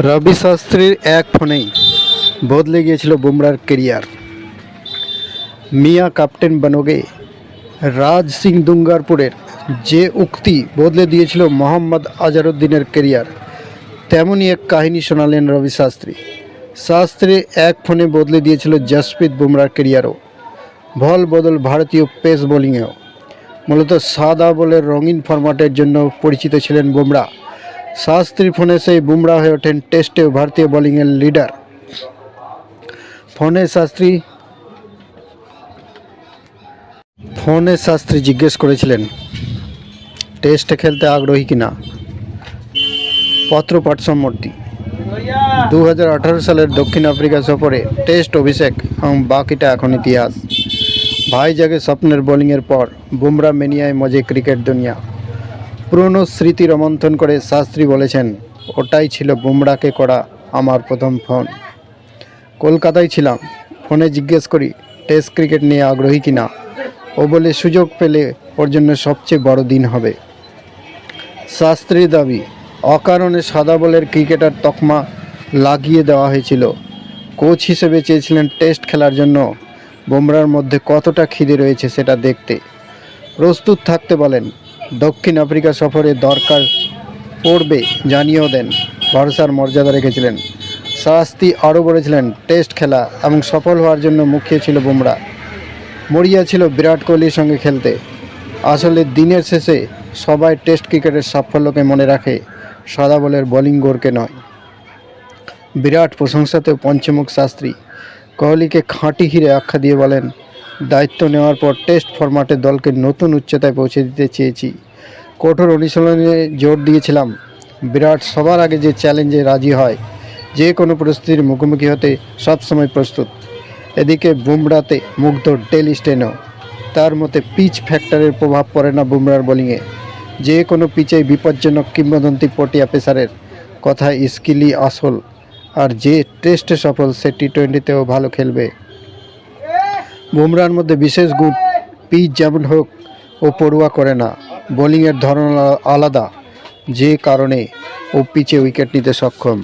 রবি শাস্ত্রীর এক ফোনেই বদলে গিয়েছিল বুমরার কেরিয়ার। মিয়া ক্যাপ্টেন বনোগে রাজ সিং দুঙ্গারপুরের যে উক্তি বদলে দিয়েছিল মোহাম্মদ আজারুদ্দিনের কেরিয়ার, তেমনই এক কাহিনী শোনালেন রবি শাস্ত্রী। শাস্ত্রী এক ফোনে বদলে দিয়েছিল জসপ্রীত বুমরার কেরিয়ারও। বল বদল ভারতীয় পেস বোলিংয়েও। মূলত সাদা বলের রঙিন ফরম্যাটের জন্য পরিচিত ছিলেন বুমরা। শাস্ত্রী ফোনে সেই বুমরা হয়ে ওঠেন টেস্টেও ভারতীয় বোলিংয়ের লিডার। ফোনে শাস্ত্রী ফোনে শাস্ত্রী জিজ্ঞেস করেছিলেন, টেস্টে খেলতে আগ্রহী কিনা? পত্রপাঠ সম্মতি। দু সালের দক্ষিণ আফ্রিকা সফরে টেস্ট অভিষেক এবং বাকিটা এখন ইতিহাস। ভাই জাগে স্বপ্নের বোলিংয়ের পর বুমরা মেনিয়ায় মজে ক্রিকেট দুনিয়া। পুরনো স্মৃতি রোমন্থন করে শাস্ত্রী বলেছেন, ওটাই ছিল বুমরাকে করা আমার প্রথম ফোন। কলকাতায় ছিলাম, ফোনে জিজ্ঞেস করি, টেস্ট ক্রিকেট নিয়ে আগ্রহী কিনা ও বলে, সুযোগ পেলে ওর জন্য সবচেয়ে বড় দিন হবে। শাস্ত্রীর দাবি, অকারণে সাদা বলের ক্রিকেটার তকমা লাগিয়ে দেওয়া হয়েছিল। কোচ হিসেবে চেয়েছিলেন টেস্ট খেলার জন্য। বুমরার মধ্যে কতটা খিদে রয়েছে সেটা দেখতে। প্রস্তুত থাকতে বলেন দক্ষিণ আফ্রিকা সফরে দরকার পড়বে জানিয়েও দেন। ভরসার মর্যাদা রেখেছিলেন। শাস্তি আরও বলেছিলেন, টেস্ট খেলা এবং সফল হওয়ার জন্য মুখিয়ে ছিল বুমরা। মরিয়া ছিল বিরাট কোহলির সঙ্গে খেলতে। আসলে দিনের শেষে সবাই টেস্ট ক্রিকেটের সাফল্যকে মনে রাখে, সাদা বলের বোলিং গোরকে নয়। বিরাট প্রশংসাতেও পঞ্চমুখ শাস্ত্রী। কোহলিকে খাঁটি হিরে আখ্যা দিয়ে বলেন দায়িত্ব নেওয়ার পর টেস্ট ফরম্যাটে দলকে নতুন উচ্চতায় পৌঁছে দিতে চেয়েছি। কঠোর অনুশীলনে জোর দিয়েছিলাম। বিরাট সবার আগে যে চ্যালেঞ্জে রাজি হয়, যে কোনো পরিস্থিতির মুখোমুখি হতে সবসময় প্রস্তুত। এদিকে বুমরাতে মুগ্ধ ডেলি স্টেনও তার মতে পিচ ফ্যাক্টরের প্রভাব পড়ে না বুমরার বোলিংয়ে যে কোনো পিচেই বিপজ্জনক কিংবদন্তি পটিয়া পেসারের কথা স্কিলই আসল। আর যে টেস্টে সফল, সে টি টোয়েন্টিতেও ভালো খেলবে। বুমরার মধ্যে বিশেষ গুণ, পিচ যেমন হোক, ও পড়ুয়া করে না। বোলিংয়ের ধরন আলাদা, যে কারণে ও পিচে উইকেট নিতে সক্ষম।